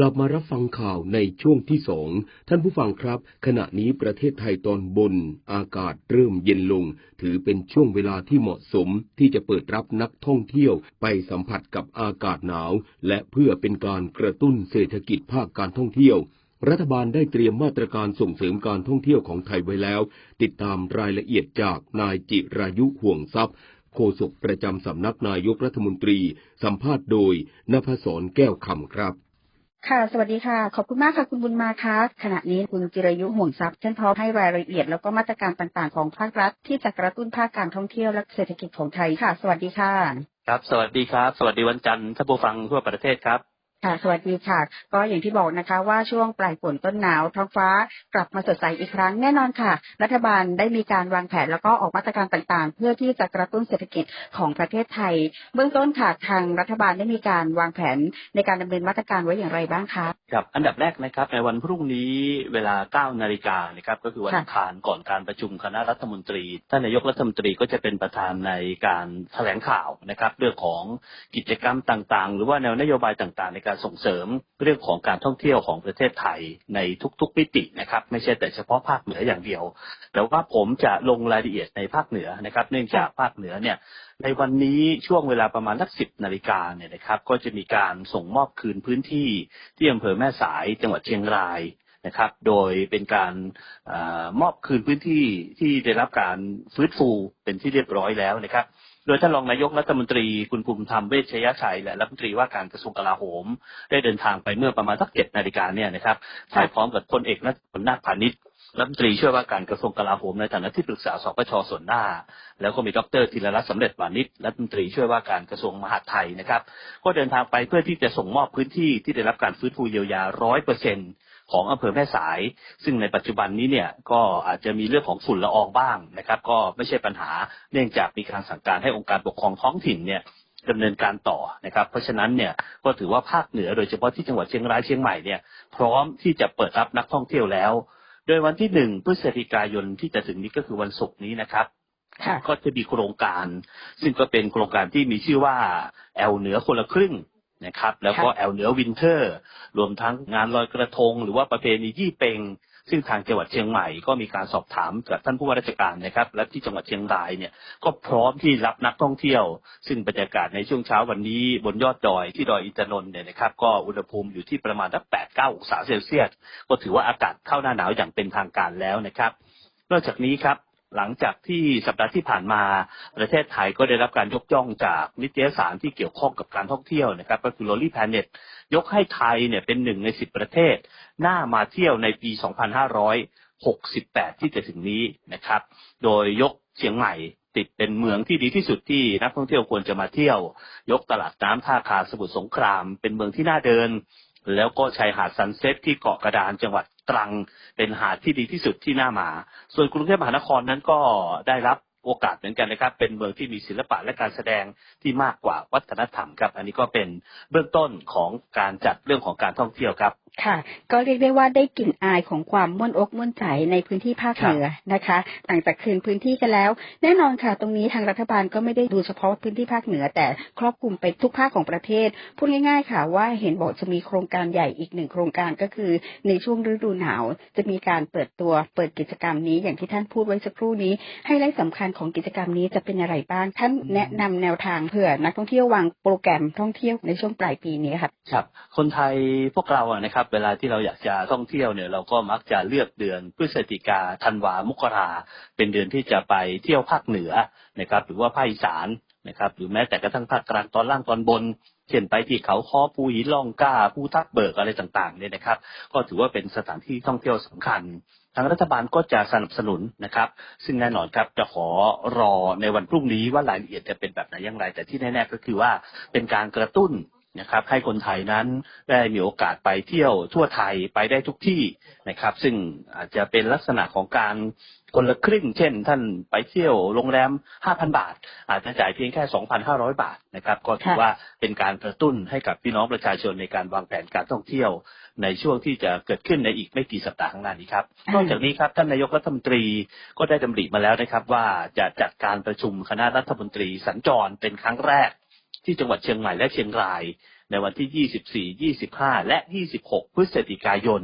กลับมารับฟังข่าวในช่วงที่สอง ท่านผู้ฟังครับ ขณะนี้ประเทศไทยตอนบน อากาศเริ่มเย็นลง ถือเป็นช่วงเวลาที่เหมาะสมที่จะเปิดรับนักท่องเที่ยวไปสัมผัสกับอากาศหนาว และเพื่อเป็นการกระตุ้นเศรษฐกิจภาคการท่องเที่ยว รัฐบาลได้เตรียมมาตรการส่งเสริมการท่องเที่ยวของไทยไว้แล้ว ติดตามรายละเอียดจากนายจิรายุห่วงทรัพย์โฆษกประจำสำนักนายกรัฐมนตรี สัมภาษณ์โดยนภศรแก้วคำครับ ค่ะ สวัสดีค่ะ ขอบคุณมากค่ะคุณบุญมาคะขณะนี้คุณจิรยุห่วงทรัพย์ท่านพร้อมให้รายละเอียดแล้วก็มาตรการต่างๆของภาครัฐ ที่จะกระตุ้นภาคการท่องเที่ยวและเศรษฐกิจของไทยค่ะ สวัสดีค่ะ ครับ สวัสดีครับ สวัสดีวันจันทร์ท่านผู้ฟังทั่วประเทศครับ ค่ะ สวัสดีค่ะ ก็อย่างที่บอกนะคะ ว่าช่วงปลายฝนต้นหนาวท้องฟ้ากลับมาสดใสอีกครั้งแน่นอนค่ะ รัฐบาลได้มีการวางแผนแล้วก็ออกมาตรการต่างๆ เพื่อที่จะกระตุ้นเศรษฐกิจของประเทศไทย เบื้องต้นค่ะทางรัฐบาลได้มีการวางแผนในการดำเนินมาตรการไว้อย่างไรบ้างคะครับอันดับแรกนะครับในวันพรุ่งนี้เวลา 9 นาฬิกานะครับก็คือวันค่ะอังคารก่อนการประชุมคณะรัฐมนตรี ท่านนายกรัฐมนตรีก็จะเป็นประธานในการแถลงข่าวนะครับเรื่องของกิจกรรมต่างๆ หรือว่าแนวนโยบายต่างๆ ในการส่งเสริมเรื่องของการท่องเที่ยวของประเทศไทยในทุกๆมิตินะครับไม่ใช่แต่เฉพาะภาคเหนืออย่างเดียวแต่ว่าผมจะลงรายละเอียดในภาคเหนือนะครับ เนื่องจากภาคเหนือเนี่ย ในวันนี้ช่วงเวลาประมาณสักสิบนาฬิกาเนี่ยนะครับ ก็จะมีการส่งมอบคืนพื้นที่ที่อำเภอแม่สายจังหวัดเชียงรายนะครับ โดยเป็นการอมอบคืนพื้นที่ที่ได้รับการฟื้นฟูเป็นที่เรียบร้อยแล้วนะครับ โดยท่านรองนายกรัฐมนตรีคุณภูมิธรรมเวชยชัยและรัฐมนตรีว่าการกระทรวงกลาโหม ได้เดินทางไปเมื่อประมาณสักเจ็ดนาฬิกาเนี่ยนะครับไปพร้อมกับพลเอกนัทพลนาคพาณิชย์ รัฐมนตรีช่วยว่าการกระทรวงกลาโหมในฐานะที่ปรึกษาสปชส่วนหน้า แล้วก็มีดรธีรรัตน์สำเร็จวานิชรัฐมนตรีช่วยว่าการกระทรวงมหาดไทยนะครับ ก็เดินทางไปเพื่อที่จะส่งมอบพื้นที่ที่ได้รับการฟื้นฟูเยียวยาร้อยเปอร์เซ็นของอำเภอแม่สาย ซึ่งในปัจจุบันนี้เนี่ยก็อาจจะมีเรื่องของฝุ่นละอองบ้างนะครับ ก็ไม่ใช่ปัญหาเนื่องจากมีการสั่งการให้องค์การปกครองท้องถิ่นเนี่ยดำเนินการต่อนะครับ เพราะฉะนั้นเนี่ยก็ถือว่าภาคเหนือโดยเฉพาะที่จังหวัดเชียงรายเชียงใหม่เนี่ยพร้อมที่จะเปิดรับนักท่องเที่ยวแล้ว โดยวันที่หนึ่งพฤศจิกายนที่จะถึงนี้ก็คือวันศุกร์นี้นะครับค่ะก็จะมีโครงการ ซึ่งก็เป็นโครงการที่มีชื่อว่าแอลเหนือคนละครึ่งนะครับ แล้วก็แอลเหนือวินเทอร์ รวมทั้งงานลอยกระทง หรือว่าประเพณียี่เปง ซึ่งทางจังหวัดเชียงใหม่ก็มีการสอบถามจากท่านผู้ว่าราชการนะครับ และที่จังหวัดเชียงรายเนี่ยก็พร้อมที่รับนักท่องเที่ยว ซึ่งบรรยากาศในช่วงเช้าวันนี้บนยอดดอยที่ดอยอินทนนท์เนี่ยนะครับ ก็อุณหภูมิอยู่ที่ประมาณทักแปดเก้าองศาเซลเซียสก็ถือว่าอากาศเข้าหน้าหนาวอย่างเป็นทางการแล้วนะครับ นอกจากนี้ครับ หลังจากที่สัปดาห์ที่ผ่านมาประเทศไทยก็ได้รับการยกย่องจากนิตยสารที่เกี่ยวข้องกับการท่องเที่ยวนะครับ ก็คือ Lonely Planet ยกให้ไทยเนี่ยเป็นหนึ่งในสิบประเทศน่ามาเที่ยวในปี 2568 ที่จะถึงนี้นะครับ โดยยกเชียงใหม่ติดเป็นเมืองที่ดีที่สุดที่นักท่องเที่ยวควรจะมาเที่ยว ยกตลาดน้ำท่าคาสมุทรสงคราม เป็นเมืองที่น่าเดิน แล้วก็ชายหาดซันเซ็ตที่เกาะกระดานจังหวัด ตรังเป็นหาดที่ดีที่สุดที่น่ามา ส่วนกรุงเทพมหานครนั้นก็ได้รับโอกาสเหมือนกันนะครับ เป็นเมืองที่มีศิลปะและการแสดงที่มากกว่าวัฒนธรรมครับ อันนี้ก็เป็นเบื้องต้นของการจัดเรื่องของการท่องเที่ยวครับค่ะ ก็เรียกได้ว่าได้กลิ่นอายของความม่วนอกม่วนใจในพื้นที่ภาคเหนือนะคะหลังจากคืนพื้นที่กันแล้ว แน่นอนค่ะ ตรงนี้ทางรัฐบาลก็ไม่ได้ดูเฉพาะพื้นที่ภาคเหนือ แต่ครอบคลุมไปทุกภาคของประเทศ พูดง่าย ๆ ค่ะ ว่าเห็นบอกจะมีโครงการใหญ่อีกหนึ่งโครงการก็คือ ในช่วงฤดูหนาว จะมีการเปิดตัวเปิดกิจกรรมนี้อย่างที่ท่านพูดไว้สักครู่นี้ให้ไลท์สำคัญของกิจกรรมนี้จะเป็นอะไรบ้างท่านแนะนำแนวทางเผื่อนักท่องเที่ยววางโปรแกรมท่องเที่ยวในช่วงปลายปีนี้ค่ะครับ คนไทยพวกเราอะนะครับเวลาที่เราอยากจะท่องเที่ยวเนี่ย เราก็มักจะเลือกเดือนพฤศจิกาธันวามกราเป็นเดือนที่จะไปเที่ยวภาคเหนือนะครับ หรือว่าภาคอีสานนะครับ หรือแม้แต่กระทั่งภาคกลางตอนล่างตอนบนเช่นไปที่เขาคอภูหินล่องกล้าภูทับเบิกอะไรต่างๆเนี่ยนะครับ ก็ถือว่าเป็นสถานที่ท่องเที่ยวสำคัญ ทางรัฐบาลก็จะสนับสนุนนะครับ ซึ่งแน่นอนครับจะขอรอในวันพรุ่งนี้ว่ารายละเอียดจะเป็นแบบไหนอย่างไร แต่ที่แน่ๆก็คือว่าเป็นการกระตุ้น นะครับให้คนไทยนั้นได้มีโอกาสไปเที่ยวทั่วไทยไปได้ทุกที่นะครับ ซึ่งอาจจะเป็นลักษณะของการคนละครึ่ง เช่น ท่านไปเที่ยวโรงแรม 5,000 บาท อาจจะจ่ายเพียงแค่ 2,500 บาทนะครับก็ถือค่ะว่าเป็นการกระตุ้นให้กับพี่น้องประชาชนในการวางแผนการท่องเที่ยว ในช่วงที่จะเกิดขึ้นในอีกไม่กี่สัปดาห์ข้างหน้านี้ครับอืมนอกจากนี้ครับท่านนายกรัฐมนตรีก็ได้ดำริมาแล้วนะครับ ว่าจะจัดการประชุมคณะรัฐมนตรีสัญจรเป็นครั้งแรก ที่จังหวัดเชียงใหม่และเชียงราย ในวันที่ 24 25 และ 26 พฤศจิกายน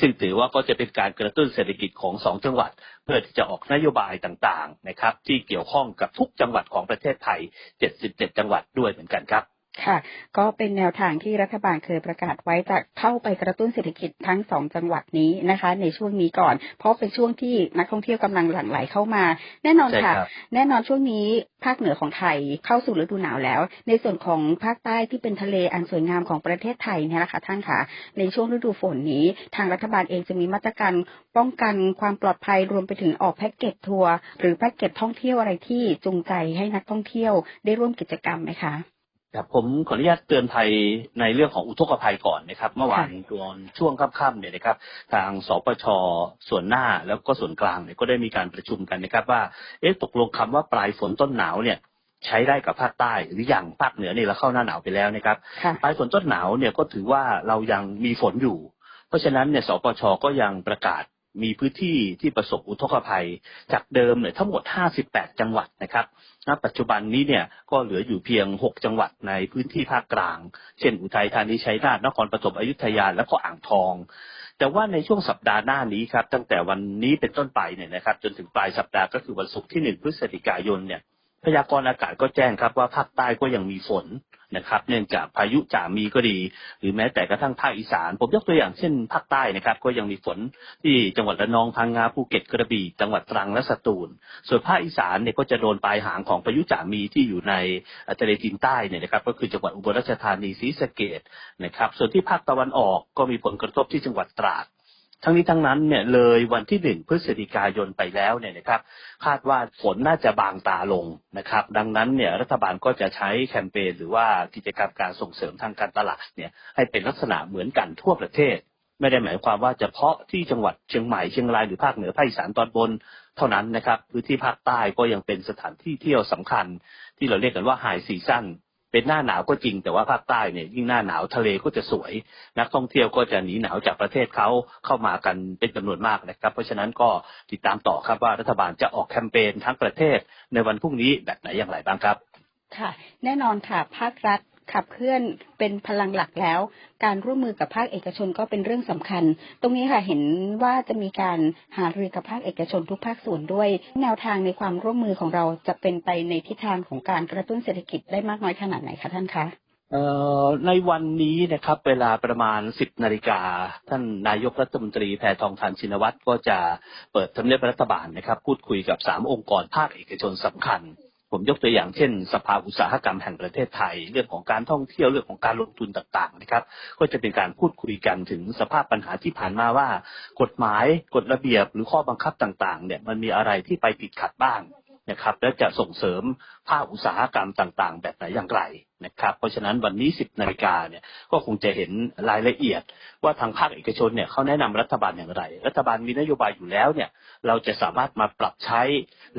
ซึ่งถือว่าก็จะเป็นการกระตุ้นเศรษฐกิจของ 2 จังหวัด เพื่อที่จะออกนโยบายต่างๆนะครับ ที่เกี่ยวข้องกับทุกจังหวัดของประเทศไทย 77 จังหวัดด้วยเหมือนกันครับ ค่ะ ก็เป็นแนวทางที่รัฐบาลเคยประกาศไว้จะเข้าไปกระตุ้นเศรษฐกิจทั้งสองจังหวัดนี้นะคะ ในช่วงนี้ก่อน เพราะเป็นช่วงที่นักท่องเที่ยวกำลังหลั่งไหลเข้ามา แน่นอนใช่ค่ะครับแน่นอนช่วงนี้ภาคเหนือของไทยเข้าสู่ฤดูหนาวแล้ว ในส่วนของภาคใต้ที่เป็นทะเลอันสวยงามของประเทศไทยเนี่ยแหละค่ะท่านค่ะ ในช่วงฤดูฝนนี้ ทางรัฐบาลเองจะมีมาตรการป้องกันความปลอดภัยรวมไปถึงออกแพ็กเกจทัวร์หรือแพ็กเกจท่องเที่ยวอะไรที่จูงใจให้นักท่องเที่ยวได้ร่วมกิจกรรมไหมคะ ครับผมขออนุญาตเตือนภัยในเรื่องของอุทกภัยก่อนนะครับ เมื่อวานตอนช่วงค่ำๆเนี่ยนะครับ ทางสปชส่วนหน้าแล้วก็ส่วนกลางเนี่ยก็ได้มีการประชุมกันนะครับว่าเอ๊ะตกลงคำว่าปลายฝนต้นหนาวเนี่ยใช้ได้กับภาคใต้หรือยังภาคเหนือเนี่ยเราเข้าหน้าหนาวไปแล้วนะครับค่ะปลายฝนต้นหนาวเนี่ยก็ถือว่าเรายังมีฝนอยู่ เพราะฉะนั้นเนี่ยสปชก็ยังประกาศ มีพื้นที่ที่ประสบอุทกภัย จากเดิมเนี่ยทั้งหมด 58 จังหวัดนะครับณปัจจุบันนี้เนี่ยก็เหลืออยู่เพียง 6 จังหวัดในพื้นที่ภาคกลาง เช่น อุทัยธานีชัยนาทนครปฐมอยุธยาและก็อ่างทอง แต่ว่าในช่วงสัปดาห์หน้านี้ครับ ตั้งแต่วันนี้เป็นต้นไปเนี่ยนะครับ จนถึงปลายสัปดาห์ก็คือวันศุกร์ที่ 1 พฤศจิกายนเนี่ย พยากรณ์อากาศก็แจ้งครับว่าภาคใต้ก็ยังมีฝนนะครับ เนื่องจากพายุจ่ามีก็ดี หรือแม้แต่กระทั่งภาคอีสาน ผมยกตัวอย่างเช่นภาคใต้นะครับ ก็ยังมีฝนที่จังหวัดระนองพังงาภูเก็ตกระบี่จังหวัดตรังและสตูล ส่วนภาคอีสานเนี่ยก็จะโดนปลายหางของพายุจ่ามีที่อยู่ในทะเลจีนใต้เนี่ยนะครับ ก็คือจังหวัดอุบลราชธานีศรีสะเกษนะครับ ส่วนที่ภาคตะวันออกก็มีผลกระทบที่จังหวัดตราด ทั้งนี้ทั้งนั้นเนี่ยเลยวันที่หนึ่งพฤศจิกายนไปแล้วเนี่ยนะครับคาดว่าฝนน่าจะบางตาลงนะครับ ดังนั้นเนี่ยรัฐบาลก็จะใช้แคมเปญหรือว่ากิจกรรมการส่งเสริมทางการตลาดเนี่ยให้เป็นลักษณะเหมือนกันทั่วประเทศ ไม่ได้หมายความว่าเฉพาะที่จังหวัดเชียงใหม่เชียงรายหรือภาคเหนือภาคอีสานตอนบนเท่านั้นนะครับพื้นที่ภาคใต้ก็ยังเป็นสถานที่เที่ยวสำคัญ ที่เราเรียกกันว่าไฮซีซั่น เป็นหน้าหนาวก็จริง แต่ว่าภาคใต้เนี่ยยิ่งหน้าหนาวทะเลก็จะสวย นักท่องเที่ยวก็จะหนีหนาวจากประเทศเขาเข้ามากันเป็นจำนวนมากนะครับ เพราะฉะนั้นก็ติดตามต่อครับว่ารัฐบาลจะออกแคมเปญทั้งประเทศในวันพรุ่งนี้แบบไหนอย่างไรบ้างครับ ค่ะ แน่นอนค่ะภาครัฐ ขับเคลื่อนเป็นพลังหลักแล้ว การร่วมมือกับภาคเอกชนก็เป็นเรื่องสำคัญ ตรงนี้ค่ะเห็นว่าจะมีการหารือกับภาคเอกชนทุกภาคส่วนด้วย แนวทางในความร่วมมือของเราจะเป็นไปในทิศทางของการกระตุ้นเศรษฐกิจได้มากน้อยขนาดไหนคะท่านคะในวันนี้นะครับเวลาประมาณ 10นาฬิกาท่านนายกรัฐมนตรีแพทองทานชินวัตรก็จะเปิดทำเนียบรัฐบาลนะครับ พูดคุยกับ 3 องค์กรภาคเอกชนสำคัญ ผมยกตัวอย่างเช่น สภาอุตสาหกรรมแห่งประเทศไทย เรื่องของการท่องเที่ยวเรื่องของการลงทุนต่างๆนะครับ ก็จะเป็นการพูดคุยกันถึงสภาพปัญหาที่ผ่านมาว่า กฎหมายกฎระเบียบหรือข้อบังคับต่างๆเนี่ยมันมีอะไรที่ไปติดขัดบ้าง นะครับ และจะส่งเสริมภาคอุตสาหกรรมต่างๆ แบบไหนอย่างไรนะครับ เพราะฉะนั้นวันนี้ 10นาฬิกาเนี่ยก็คงจะเห็นรายละเอียด ว่าทางภาคเอกชนเนี่ยเขาแนะนำรัฐบาลอย่างไร รัฐบาลมีนโยบายอยู่แล้วเนี่ยเราจะสามารถมาปรับใช้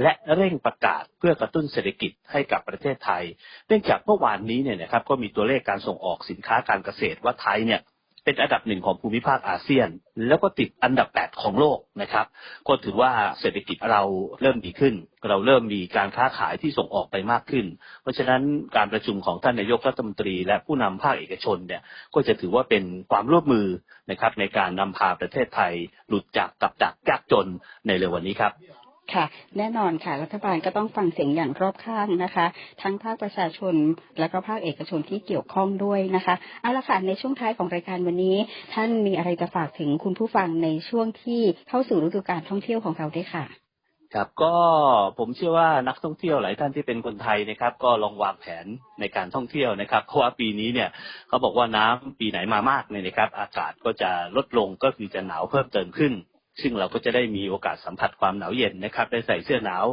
และเร่งประกาศเพื่อกระตุ้นเศรษฐกิจให้กับประเทศไทย เนื่องจากเมื่อวานนี้เนี่ยนะครับก็มีตัวเลขการส่งออกสินค้าการเกษตรว่าไทยเนี่ย เป็นอันดับหนึ่งของภูมิภาคอาเซียน แล้วก็ติดอันดับแปดของโลกนะครับ ก็ถือว่าเศรษฐกิจเราเริ่มดีขึ้น เราเริ่มมีการค้าขายที่ส่งออกไปมากขึ้น เพราะฉะนั้นการประชุมของท่านนายกรัฐมนตรี และผู้นำภาคเอกชนเนี่ยก็จะถือว่าเป็นความร่วมมือนะครับในการนำพาประเทศไทยหลุดจากกับดักยากจนในเร็ววันนี้ครับ ค่ะ แน่นอนค่ะ รัฐบาลก็ต้องฟังเสียงอย่างรอบข้างนะคะ ทั้งภาคประชาชนและก็ภาคเอกชนที่เกี่ยวข้องด้วยนะคะเอาละค่ะในช่วงท้ายของรายการวันนี้ ท่านมีอะไรจะฝากถึงคุณผู้ฟังในช่วงที่เข้าสู่ฤดูการท่องเที่ยวของเราด้วยค่ะครับก็ผมเชื่อว่านักท่องเที่ยวหลายท่านที่เป็นคนไทยนะครับ ก็ลองวางแผนในการท่องเที่ยวนะครับ เพราะว่าปีนี้เนี่ยเขาบอกว่าน้ำปีไหนมามากเนี่ยนะครับ อากาศก็จะลดลงก็คือจะหนาวเพิ่มเติมขึ้น ซึ่งเราก็จะได้มีโอกาสสัมผัสความหนาวเย็นนะครับ ได้ใส่เสื้อหนาว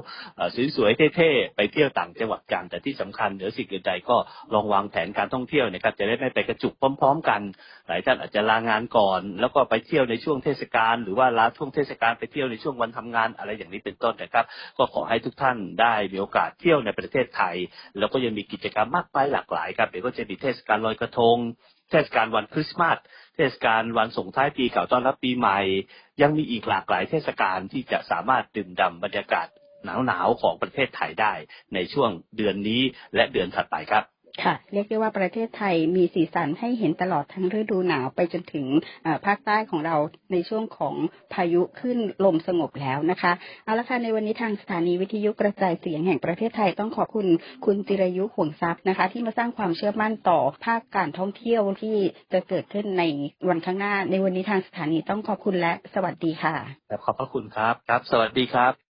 สวยๆเท่ๆไปเที่ยวต่างจังหวัดกันแต่ที่สำคัญเหนือสิ่งอื่นใดก็ลองวางแผนการท่องเที่ยวนะครับ จะได้ไม่ไปกระจุกพร้อม ๆ กัน หลายท่านอาจจะลางานก่อน แล้วก็ไปเที่ยวในช่วงเทศกาลหรือว่าลาช่วงเทศกาลไปเที่ยวในช่วงวันทำงานอะไรอย่างนี้เป็นต้นนะครับ ก็ขอให้ทุกท่านได้มีโอกาสเที่ยวในประเทศไทย แล้วก็ยังมีกิจกรรมมากมายหลากหลายครับเดี๋ยวก็จะมีเทศกาลลอยกระทง เทศกาลวันคริสต์มาสเทศกาลวันส่งท้ายปีเก่าต้อนรับปีใหม่ ยังมีอีกหลากหลายเทศกาลที่จะสามารถดื่มด่ำบรรยากาศหนาวๆของประเทศไทยได้ในช่วงเดือนนี้และเดือนถัดไปครับ ค่ะ เรียกได้ว่าประเทศไทยมีสีสันให้เห็นตลอดทั้งฤดูหนาวไปจนถึงภาคใต้ของเราในช่วงของพายุขึ้นลมสงบแล้วนะคะเอาละค่ะในวันนี้ทางสถานีวิทยุกระจายเสียงแห่งประเทศไทยต้องขอบคุณคุณจิรายุห่วงทรัพย์นะคะ ที่มาสร้างความเชื่อมั่นต่อภาคการท่องเที่ยวที่จะเกิดขึ้นในวันข้างหน้า ในวันนี้ทางสถานีต้องขอบคุณและสวัสดีค่ะขอบพระคุณครับครับ สวัสดีครับ